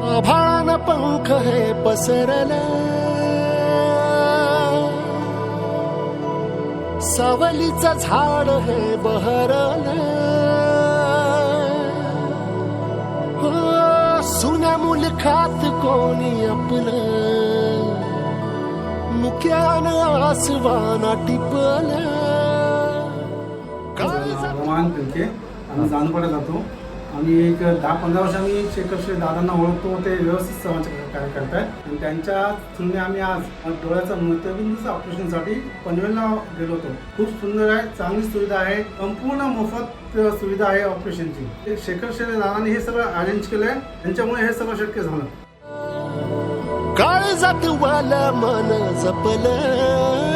आभान पंख हे पसरल. सावलीच झाड हे बहरल. हो, सुन्या मुलखात कोणी आपलं. मुख्यान आसवाना टिपल. काळजात रमान पिंके आम्ही जानपाडा जातो. आम्ही एक दहा पंधरा वर्ष आम्ही शेखर दादांना ओळखतो ते व्यवस्थित समाज कार्य आहेत आणि त्यांच्या थ्रूने आम्ही आज डोळ्याचा मोतियाबिंदूच्या ऑपरेशनसाठी पनवेलला गेलो होतो. खूप सुंदर आहे चांगली सुविधा आहे संपूर्ण मोफत सुविधा आहे ऑपरेशनची. ते दादांनी हे सगळं अरेंज केलंय त्यांच्यामुळे हे सगळं शक्य झालं. काळजात वाला मन जपलं